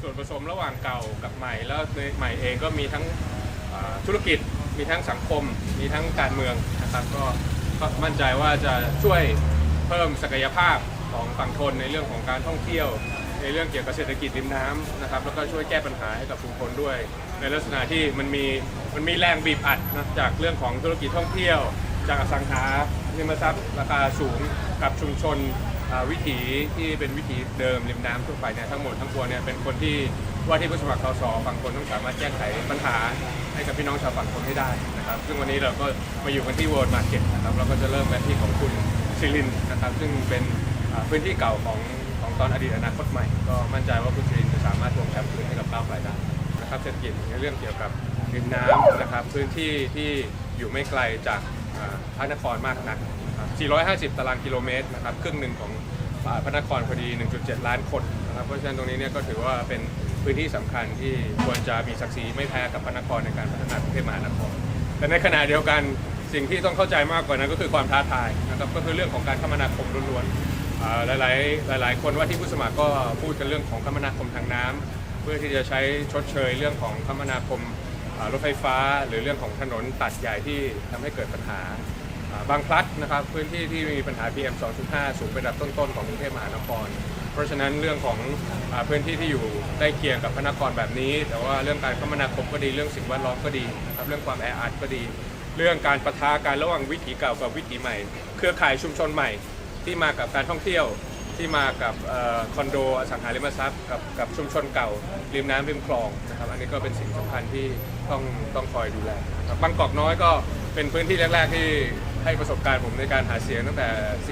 ส่วนผสมระหว่างเก่ากับใหม่ แล้วในใหม่เองก็มีทั้งธุรกิจ มีทั้งสังคม มีทั้งการเมืองนะครับก็มั่นใจว่าจะช่วยเพิ่มศักยภาพของฝั่งทนในเรื่องของการท่องเที่ยว ในเรื่องเกี่ยวกับเศรษฐกิจริมน้ำนะครับแล้วก็ช่วยแก้ปัญหาให้กับชุมชนด้วย ในลักษณะที่มันมีมันมีแรงบีบอัดนะจากเรื่องของธุรกิจท่องเที่ยว จากอสังหาริมทรัพย์ราคาสูงกับชุมชน วิถีที่เป็นวิถีเดิมริมน้ำทั่วไปเนี่ยทั้งหมดทั้งปวงเนี่ยเป็นคนที่ว่าที่ผู้สมัครสสฝั่งคนต้องสามารถแก้ไขปัญหาให้กับพี่น้องชาวฝั่งคนให้ได้นะครับ ซึ่งวันนี้เราก็มาอยู่กันที่ World Market นะครับเราก็จะเริ่มกันที่ของคุณซิลินนะครับ ซึ่งเป็นพื้นที่เก่าของของตอนอดีตอนาคตใหม่ ก็มั่นใจว่าคุณซิลินจะสามารถทวงแชมป์คืนให้กับก้าวไกลได้นะครับเศรษฐกิจในเรื่องเกี่ยวกับริมน้ำนะครับ พื้นที่ที่อยู่ไม่ไกลจากพระนครมากนัก 450 ตารางกิโลเมตรนะครับครึ่งหนึ่งของอ่าพระนครพอดี 1.7 ล้านคนนะครับเพราะฉะนั้นตรงนี้เนี่ยก็ถือว่าเป็นพื้นที่สำคัญที่ควรจะมีศักดิ์ศรีไม่แพ้กับพระนครในการพัฒนากรุงเทพมหานครแต่ในขณะเดียวกันสิ่งที่ต้องเข้าใจมากกว่านั้นก็คือความท้าทายนะครับก็คือเรื่องของการคมนาคมล้วนๆหลายๆหลาย ๆ คนว่าที่ผู้สมัครก็พูดกันเรื่องของคมนาคมทางน้ำเพื่อที่จะใช้ชดเชยเรื่องของคมนาคมรถไฟฟ้า หรือเรื่องของถนนตัดใหญ่ที่ทำให้เกิดปัญหา บางพลัดนะครับพื้นที่ที่มีปัญหา PM 2.5 สูงเป็นอันดับต้นๆของกรุงเทพมหานคร เพราะฉะนั้นเรื่องของอพื้นที่ที่อยู่ใกล้เคียงกับพระนครแบบนี้ แต่ว่าเรื่องการคมนาคมก็ดีเรื่องสิ่งแวดล้อมก็ดีนะครับเรื่องความแออัดก็ดี เรื่องการประทาการระหว่างวิถีเก่ากับวิถีใหม่ เครือข่ายชุมชนใหม่ที่มากับการท่องเที่ยวที่มากับอคอนโดอสังหาริมทรัพย์กับกับชุมชนเก่าริมน้ำริมคลองนะครับอันนี้ก็เป็นสิ่งสำคัญที่ต้องต้องคอยดูแลนะครับบางกอกน้อยก็เป็นพื้นที่แรก ๆ ที่ ให้ประสบการณ์ผมในการหาเสียงตั้งแต่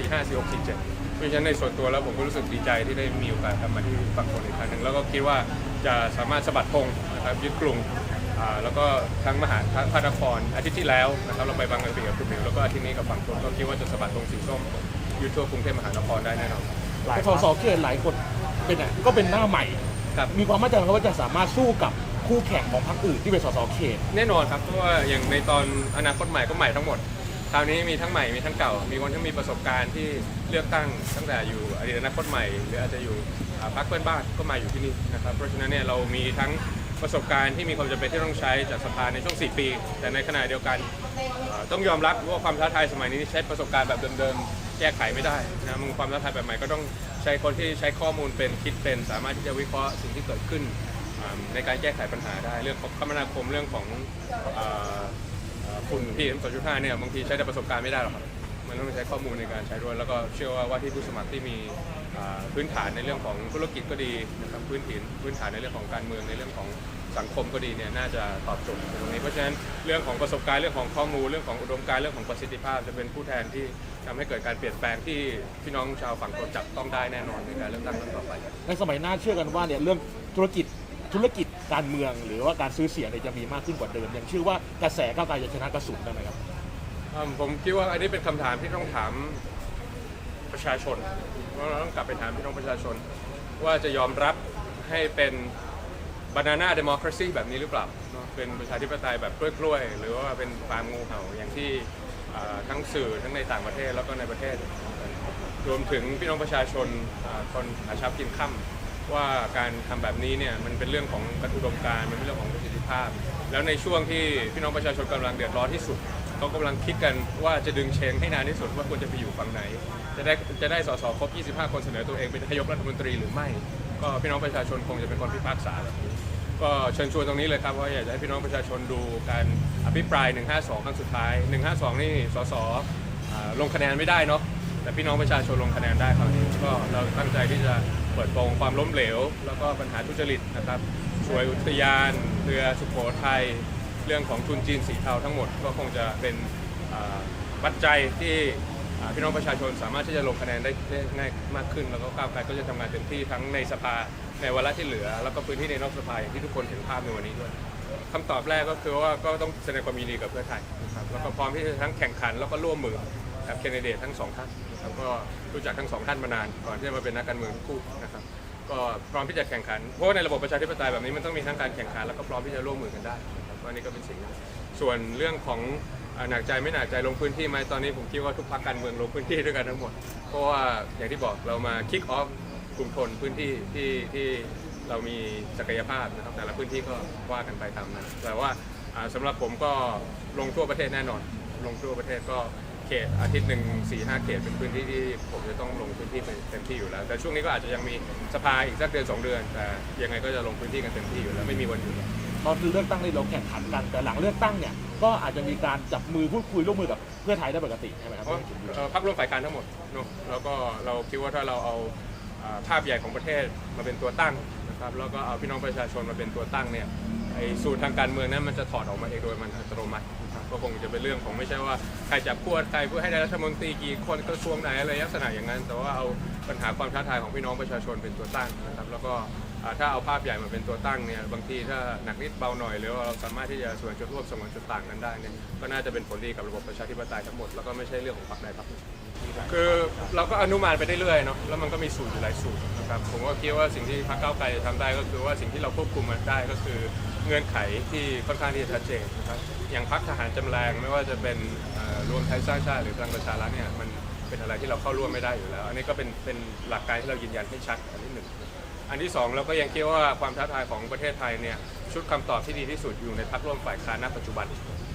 4 5 4 6 4 7 เพราะฉะนั้นในส่วนตัวแล้วผมก็รู้สึกดีใจที่ได้มีโอกาสกลับมาที่ฝั่งทนอีกครั้งหนึ่งแล้วก็คิดว่าจะสามารถสะบัดธงนะครับยึดกรุงอ่าแล้วก็ทั้งมหาทั้งพระนครอาทิตย์ที่แล้วนะครับเราไปบางกะปิกับคุณหมิวแล้วก็อาทิตย์นี้กับฝั่งทนก็คิดว่าจะสะบัดธงสีส้มยึดทั่วกรุงเทพมหานครได้แน่นอนหลายสสเขตหลายคนเป็นอะก็เป็นหน้าใหม่ครับมีความมั่นใจไหมครับว่าจะสามารถสู้กับคู่แข่งของพรรคอื่นที่เป็นสสเขตแน่นอนครับเพราะว่าอย่างในตอนอนาคตใหม่ก็ใหม่ทั้งหมด คราวนี้มีทั้งใหม่มีทั้งเก่า มีคนที่มีประสบการณ์ที่เลือกตั้งตั้งแต่อยู่อดีตอนาคตใหม่ หรืออาจจะอยู่พรรคเพื่อนบ้านก็มาอยู่ที่นี่นะครับ เพราะฉะนั้นเนี่ยเรามีทั้งประสบการณ์ที่มีความจำเป็นที่ต้องใช้จากสภาในช่วง 4 ปี แต่ในขณะเดียวกันต้องยอมรับว่าความท้าทายสมัยนี้ใช้ประสบการณ์แบบเดิมๆ แก้ไขไม่ได้นะมึงความท้าทายแบบใหม่ก็ต้องใช้คนที่ใช้ข้อมูลเป็นคิดเป็น สามารถที่จะวิเคราะห์สิ่งที่เกิดขึ้นในการแก้ไขปัญหาได้เรื่องของคมนาคมเรื่องของ เอ่อเอ่อฝุ่น PM 2.5 เนี่ยบางทีใช้แต่ประสบการณ์ไม่ได้หรอกครับ มันต้องใช้ข้อมูลในการใช้ด้วย แล้วก็เชื่อว่าว่าที่ผู้สมัครที่มีอ่าพื้นฐานในเรื่องของธุรกิจก็ดีนะครับพื้นฐานพื้นฐานในเรื่องของการเมืองในเรื่องของสังคมก็ดีเนี่ยน่าจะตอบโจทย์ตรงนี้เพราะฉะนั้นเรื่องของประสบการณ์เรื่องของข้อมูลเรื่องของอุดมการณ์เรื่องของประสิทธิภาพ จะเป็นผู้แทนที่ทำให้เกิดการเปลี่ยนแปลงที่พี่น้องชาวฝั่งทนจับต้องได้แน่นอนในการเลือกตั้งครั้งต่อไป ในสมัยหน้าเชื่อกันว่าเนี่ยเรื่องธุรกิจ ธุรกิจการเมืองหรือว่าการซื้อเสียงเนี่ยจะมีมากขึ้นกว่าเดิมอย่างเชื่อว่ากระแสก้าวไกลจะชนะกระสุนได้ไหมครับ อืมผมคิดว่าอันนี้เป็นคำถามที่ต้องถามประชาชนว่าเราต้องกลับไปถามพี่น้องประชาชน ว่าจะยอมรับให้เป็นบานาน่าเดโมคราซีแบบนี้หรือเปล่าเนอะเป็นประชาธิปไตยแบบกล้วยๆ หรือว่าเป็นฟาร์มงูเห่าอย่างที่อ่าทั้งสื่อทั้งในต่างประเทศแล้วก็ในประเทศ รวมถึงพี่น้องประชาชนอ่าคนหาเช้ากินค่ำ ว่าการทำแบบนี้เนี่ยมันเป็นเรื่องของกระอุดมการมันเป็นเรื่องของประสิทธิภาพ แล้วในช่วงที่พี่น้องประชาชนกำลังเดือดร้อนที่สุดเขากำลังคิดกันว่าจะดึงเชนให้นานที่สุดว่าควรจะไปอยู่ฝั่งไหน จะได้จะได้สสครบ 25 คนเสนอตัวเองเป็นนายกรัฐมนตรีหรือไม่ ก็พี่น้องประชาชนคงจะเป็นคนพิพากษาแบบนี้ก็เชิญชวนตรงนี้เลยครับว่าอยากจะให้พี่น้องประชาชนดูการอภิปราย 152 ครั้งสุดท้าย 152 นี่สสลงคะแนนไม่ได้เนาะ แต่พี่น้องประชาชนลงคะแนนได้คราวนี้ก็เราตั้งใจที่จะเปิดโปงความล้มเหลว แล้วก็ปัญหาทุจริตนะครับช่วยอุทยานเรือสุโขทัยเรื่องของทุนจีนสีเทาทั้งหมดก็คงจะเป็นปัจจัยที่พี่น้องประชาชนสามารถที่จะลงคะแนนได้ง่ายมากขึ้น แล้วก็ก้าวไกลก็จะทำงานเต็มที่ทั้งในสภาในวาระที่เหลือ แล้วก็พื้นที่ในนอกสภาอย่างที่ทุกคนเห็นภาพในวันนี้ด้วยคำตอบแรกก็คือว่าก็ต้องแสดงความยินดีกับเพื่อไทยนะครับแล้วก็พร้อมที่จะทั้งแข่งขันแล้วก็ร่วมมือ กับแคนดิเดตทั้งสองท่านนะครับก็รู้จักทั้งสองท่านมานานก่อนที่จะมาเป็นนักการเมืองคู่นะครับก็พร้อมที่จะแข่งขันเพราะว่าในระบบประชาธิปไตยแบบนี้มันต้องมีทั้งการแข่งขันแล้วก็พร้อมที่จะร่วมมือกันได้นะครับก็อันนี้ก็เป็นสิ่งหนึ่งส่วนเรื่องของหนักใจไม่หนักใจลงพื้นที่ไหมตอนนี้ผมคิดว่าทุกพรรคการเมืองลงพื้นที่ด้วยกันทั้งหมด เพราะว่าอย่างที่บอกเรามาคิกออฟกลุ่มทนพื้นที่ที่ที่เรามีศักยภาพนะครับแต่ละพื้นที่ก็ว่ากันไปตามนั้นแต่ว่าอ่าสำหรับผมก็ลงทั่วประเทศแน่นอน ลงทั่วประเทศก็ เขตอาทิตย์หนึ่งสี่ห้าเขตเป็นพื้นที่ที่ผมจะต้องลงพื้นที่ไปเต็มที่อยู่แล้ว แต่ช่วงนี้ก็อาจจะยังมีสภาอีกสักเดือนสองเดือน แต่ยังไงก็จะลงพื้นที่กันเต็มที่อยู่แล้วไม่มีวันหยุดตอนคือเลือกตั้งนี่เราแข่งขันกัน แต่หลังเลือกตั้งเนี่ยก็อาจจะมีการจับมือพูดคุยร่วมมือกับเพื่อไทยได้ปกติใช่ไหมครับ เพราะเอ่อพักร่วมฝ่ายค้านทั้งหมดเนอะแล้วก็เราคิดว่าถ้าเราเอาอ่าภาพใหญ่ของประเทศมาเป็นตัวตั้งนะครับแล้วก็เอาพี่น้องประชาชนมาเป็นตัวตั้งเนี่ยไอ้สูตรทางการเมืองนั้นมันจะถอดออกมาเองโดยมันอัตโนมัตินะครับ ก็คงจะเป็นเรื่องของไม่ใช่ว่าใครจับขั้วใครเพื่อให้ได้รัฐมนตรีกี่คนกระทรวงไหนอะไรลักษณะอย่างนั้น แต่ว่าเอาปัญหาความท้าทายของพี่น้องประชาชนเป็นตัวตั้งนะครับแล้วก็ถ้าเอาภาพใหญ่มาเป็นตัวตั้งเนี่ยบางทีถ้าหนักนิดเบาหน่อยหรือว่าเราสามารถที่จะส่วนจุดร่วมสมานจุดต่างกันได้เนี่ยก็น่าจะเป็นผลดีกับระบบประชาธิปไตยทั้งหมดแล้วก็ไม่ใช่เรื่องของพรรคใดพรรคหนึ่งคือเราก็อนุมานไปได้เรื่อยเนาะแล้วมันก็มีสูตรอยู่หลายสูตรนะครับผมก็คิดว่าสิ่งที่พรรคก้าวไกลจะทำได้ก็คือว่าสิ่งที่เราควบคุมมันได้ก็คือ เงื่อนไขที่ค่อนข้างที่จะชัดเจนนะครับอย่างพรรคทหารจำแรงไม่ว่าจะเป็นรวมไทยสร้างชาติหรือพลังประชารัฐเนี่ยมันเป็นอะไรที่เราเข้าร่วมไม่ได้อยู่แล้ว อันนี้ก็เป็นเป็นหลักการที่เรายืนยันให้ชัดอันที่หนึ่งอันที่สองเราก็ยังคิดว่าความท้าทายของประเทศไทยเนี่ยชุดคำตอบที่ดีที่สุดอยู่ในพรรคร่วมฝ่ายค้านณปัจจุบัน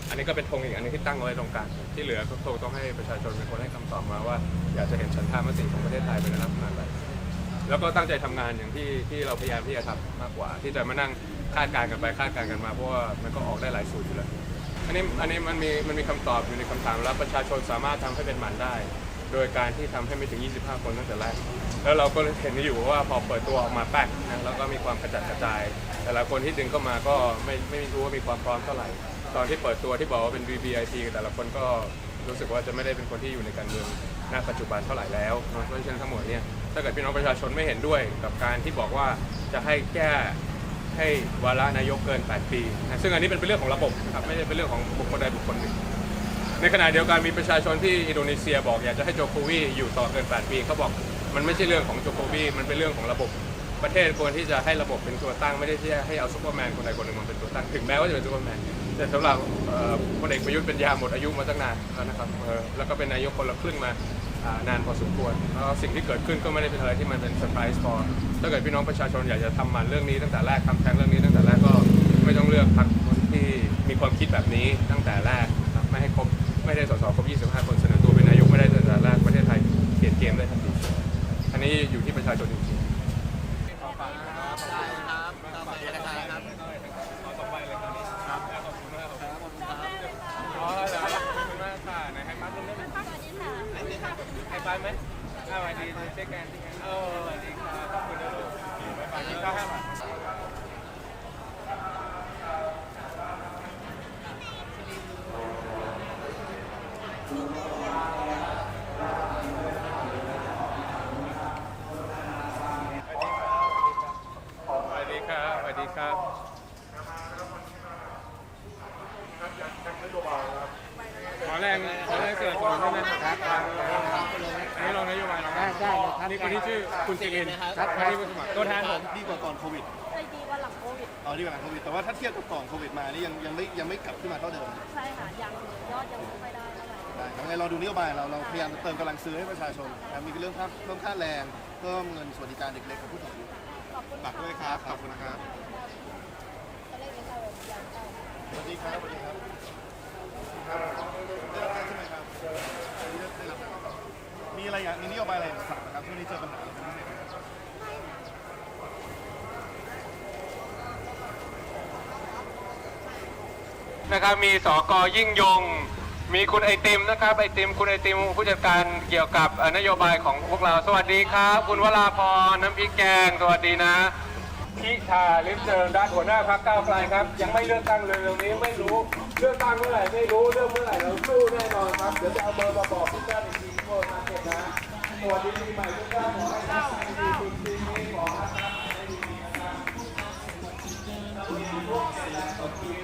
อันนี้ก็เป็นธงอีกอันหนึงที่ตั้งไว้ตรงกลางที่เหลือก็คงต้องให้ประชาชนเป็นคนให้คำตอบมาว่า อยากจะเห็นฉันท่ามติของประเทศไทยเป็นลักษณะไรแล้วก็ตั้งใจทำงานอย่างที่ที่เราพยายามที่จะทำมากกว่า ที่จะมานั่ง คาดการณ์กันไปคาดการณ์กันมาเพราะว่ามันก็ออกได้หลายสูตรอยู่แล้วอันนี้อันนี้มันมีมันมีคำตอบอยู่ในคำถามแล้วประชาชนสามารถทำให้เป็นหมันได้ โดยการที่ทำให้ไม่ถึง 25 คนตั้งแต่แรก แล้วเราก็เห็นอยู่ว่าพอเปิดตัวออกมาแป๊กนะแล้วก็มีความกระจัดกระจาย แต่ละคนที่ดึงเข้ามาก็ไม่ไม่รู้ว่ามีความพร้อมเท่าไหร่ ตอนที่เปิดตัวที่บอกว่าเป็น VVIP แต่ละคนก็รู้สึกว่าจะไม่ได้เป็นคนที่อยู่ในการเมืองณปัจจุบันเท่าไหร่แล้วเนอะเพราะฉะนั้นทั้งหมดเนี่ยถ้าเกิดพี่น้องประชาชนไม่เห็นด้วยกับการที่บอกว่าจะให้แก้ ให้วาระนายกเกิน 8 ปีนะซึ่งอันนี้เป็นเรื่องของระบบนะครับไม่ได้เป็นเรื่องของบุคคลใดบุคคลหนึ่ง ในขณะเดียวกันมีประชาชนที่อินโดนีเซียบอกอยากจะให้โจโควีอยู่ต่อเกิน 8 ปีเขาบอกมันไม่ใช่เรื่องของโจโควีมันเป็นเรื่องของระบบประเทศควรที่จะให้ระบบเป็นตัวตั้งไม่ได้ที่จะให้เอาซูเปอร์แมนคนใดคนหนึ่งมาเป็นตัวตั้งถึงแม้ว่าจะเป็นซูเปอร์แมนแต่สำหรับพลเอกประยุทธ์เป็นยาหมดอายุมาตั้งนานแล้วนะครับแล้วก็เป็นนายกคนละครึ่งมา นานพอสมควรแล้วสิ่งที่เกิดขึ้นก็ไม่ได้เป็นอะไรที่มันเป็นเซอร์ไพรส์พอถ้าเกิดพี่น้องประชาชนอยากจะทำมันเรื่องนี้ตั้งแต่แรกทำแทงเรื่องนี้ตั้งแต่แรกก็ไม่ต้องเลือกพรรคที่มีความคิดแบบนี้ตั้งแต่แรกนะครับไม่ให้ครบไม่ได้สสครบ 25 คนเสนอตัวเป็นนายกไม่ได้ตั้งแต่แรกประเทศไทยเปลี่ยนเกมได้ทันทีอันนี้อยู่ที่ประชาชนจริงๆ ขอสองใบเลยตอนนี้ครับขอบคุณมากครับอ๋อเหรอขอบคุณมากค่ะไหนให้ปั๊บลงได้ไหม ให้ปั๊บไหมอ่าสวัสดีเช็คกันที่กันเออสวัสดีครับขอบคุณนะลูกไปฝากกินข้าวให้มาสวัสดีครับสวัสดีครับ ขอแรงขอแรงเสนับสนุนด้วยนะครับอันนี้รองนโยบายเราได้ได้เลยครับ นี่คนที่ชื่อคุณจิรินครับคนที่มาสมัครตัวแทนผมดีกว่าก่อนโควิดใจดีกว่าหลังโควิดอ๋อดีกว่าหลังโควิด แต่ว่าถ้าเทียบกับก่อนโควิดมานี่ยังยังไม่ยังไม่กลับขึ้นมาเท่าเดิม ใช่ค่ะ ยังยอดยังไม่ค่อยได้เท่าไหร่ได้ยังไงเราดูนโยบายเราเราพยายามเติมกำลังซื้อให้ประชาชนนะมีเรื่องค่าเพิ่มค่าแรงเพิ่มเงินสวัสดิการเด็กเล็กกับผู้สูงอายุขอบคุณฝากด้วยครับ ขอบคุณนะครับจะเล่นกันเราอย่างเก่าสวัสดีครับสวัสดีครับครับได้รับการใช่ไหมครับ อันนี้ได้รับการมีอะไรอย่างมีนโยบายอะไรอยากฝากนะครับช่วงนี้เจอปัญหาอะไรบ้างไหมครับนะครับมีสกยิ่งยง มีคุณไอติมนะครับไอติมคุณไอติมผู้จัดการเกี่ยวกับนโยบายของพวกเราสวัสดีครับ คุณวราพรน้ำพริกแกงสวัสดีนะ พิธาลิมเจริญรัตนหัวหน้าพรรเก้าวไกลครับ ยังไม่เลือกตั้งเลยเร็วนี้ไม่รู้เลือกตั้งเมื่อไหร่ไม่รู้เลือกเมื่อไหร่เราสู้แน่นอนครับเดี๋ยวจะเอาเบอร์มาบอกทุกท่านอีกทีโทรมาเก็บนะสวัสดีปีใหม่ทุกท่านขอให้ท่านดีปีนี้ขอให้ท่านดีนะครับ